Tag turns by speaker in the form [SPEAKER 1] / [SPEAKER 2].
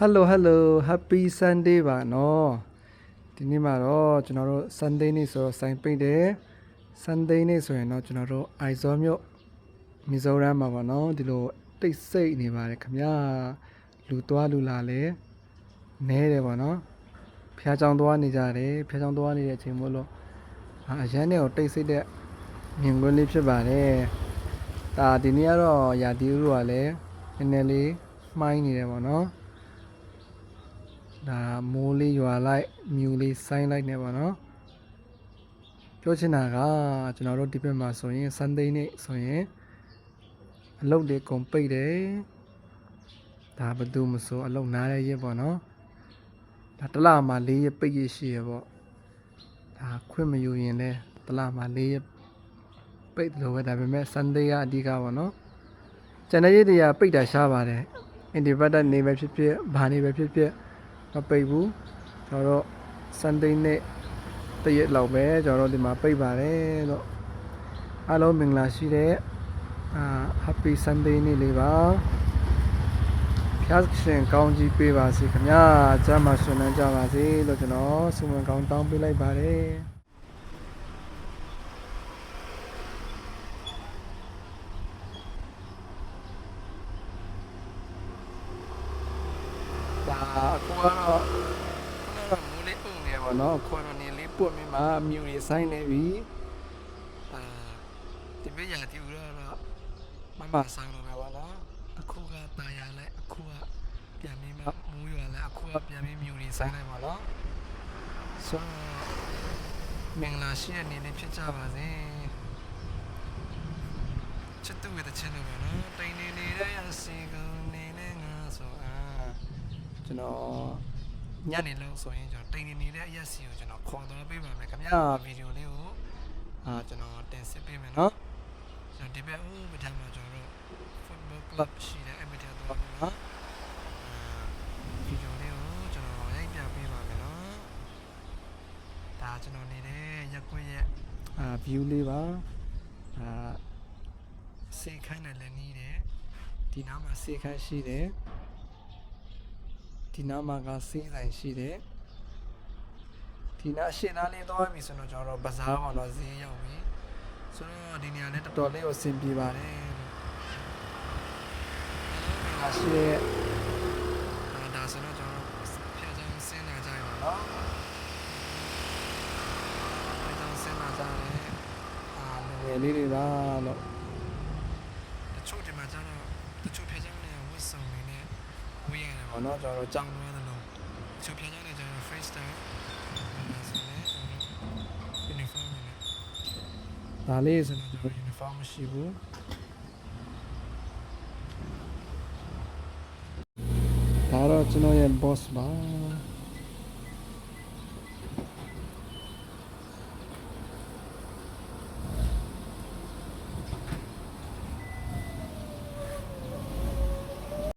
[SPEAKER 1] Hello Hello Happy Sunday ပါနော်ဒီနေ့မှာတော့ကျွန်တော်တို့ Sunday နေ့ဆိုတော့စိုင်းပိတ်တယ် Sunday နေ့ဆိုရင်တော့ကျွန်တော်တို့ Aizaw မြို့မီဇိုရမ်မှာပါနော်ဒီလိုတိတ်ဆိတ်နေပါတယ်ခင်ဗျာလူသွားလူလာလဲနဲတယ်ပေါ့နော်ဖះချောင်းသွားနေကြတယ်ဖះချောင်းသွားနေတဲ့အချိန်မို့လို့အာအရန်နဲ့ကိုတိတ်ဆိတ်တဲ့မြင်ကွင်းလေးဖြစ်ပါတယ်ဒါဒီနေ့ကတော့ရာသီဥတုကလည်းနည်းနည်းလေးမှိုင်းနေတယ်ပေါ့နော် ဒါမိုးလေးရွာလိုက်မြူလေးဆိုင်းလိုက်နေပါတော့ပြောချင်တာကကျွန်တော်တို့ဒီဘက်မှာဆိုရင် Sunday နေ့ဆိုရင်အလုပ်တွေကုန်ပိတ်တယ်ဒါဘယ်သူမဆိုအလုပ်နားတဲ့ရက်ပေါ့နော်ဒါတစ်လမှာ၄ရက်ပိတ်ရရှိရပေါ့ဒါခွင့်မယူရင်လဲတစ်လမှာ၄ရက်ပိတ်တယ်လို့ပဲဒါပေမဲ့ Sunday ကအဓိကပေါ့နော်ကျန်တဲ့ရက်တွေကပိတ်တာရှားပါတယ် independent နေပဲဖြစ်ဖြစ်ဘာနေပဲဖြစ်ဖြစ် မပိတ်ဘူးကျွန်တော်တို့ Sunday နေ့တရက်လောက်ပဲကျွန်တော်တို့ဒီမှာပိတ်ပါတယ်လို့အားလုံးမင်္ဂလာရှိတဲ့အာ Happy Sunday နေ့လေးပါဖျားရှင်ကောင်းကြီးပေးပါစေခင်ဗျာကျမ်းမာရှင်လန်းကြပါစေလို့ကျွန်တော်ဆုမွန်ကောင်းတောင်းပေးလိုက်ပါတယ်ဒါ အခုကတော့ကတော့မူလေးပုံနေပါတော့ခေါ်တော့နေလေးပွတ်မြင်မှာမြူတွေဆိုင်နေပြီအာဒီပြရာတီဦးတော့မမဆိုင်လို့ပဲပါလားအခုကတာယာလဲအခုကပြန်ပြီးမှမူးရွာလဲအခုကပြန်ပြီးမြူတွေဆိုင်နေပါလားဆိုမင်္ဂလာရှိတဲ့အနေနဲ့ဖြစ်ကြပါစေချစ်သူရဲ့တခြင်းလို့ပဲနော်တိမ်နေနေတဲ့အစီကောင် ကျွန်တော်ညနေလောက်ဆိုရင်ကျွန်တော်တိန်နေနေတဲ့အရက်စီကိုကျွန်တော်ခေါ်သွားပေးပါမယ်ခင်ဗျာဗီဒီယိုလေးကိုအာကျွန်တော်တင်ဆက်ပေးမယ်နော်ကျွန်တော်ဒီဘက်ဦးပထမကျွန်တော်တို့ football club ရှိတဲ့အဲ့ဘက်ထဲသွားမယ်နော်အာဗီဒီယိုလေးကိုကျွန်တော်ရိုက်ပြပေးပါမယ်နော်ဒါကျွန်တော်နေတဲ့ရက်ကွက်ရဲ့အာ view လေးပါအာစေခိုင်းတယ်လည်းနီးတယ်ဒီနားမှာစေခိုင်းရှိတယ် ဒီနားမှာကစေးဆိုင်ရှိတယ်ဒီနားရှင်းသားလေးသွားပြီဆိုတော့ကျွန်တော်တို့ဘဇားပေါ်တော့ဈေးရောက်ပြီဆိုတော့ဒီနေရာလေးတော်တော်လေးကိုအဆင်ပြေပါတယ်အားရှိတဲ့အာဒါဆိုတော့ကျွန်တော်တို့ဖျက်ချောင်းဆင်းလာကြရပါတော့ဖျက်ချောင်းဆင်းလာကြတယ်အာငယ်လေးတွေပါလို့တချို့ဒီမှာကျတော့တချို့ဖျက်ချောင်းတွေကဝတ်စုံနေနဲ့ ဝေးရတယ်ပေါ့နော်ကျွန်တော်တို့ကြောင်သွားတယ်လို့ချုပ်ပြကြတယ်ကျွန်တော် freestyle ဆိုလဲကျွန်တော် uniform နဲ့ဒါလေးဆိုတော့ကျွန်တော် uniform မရှိဘူးဒါတော့ကျွန်တော်ရဲ့ boss ပါ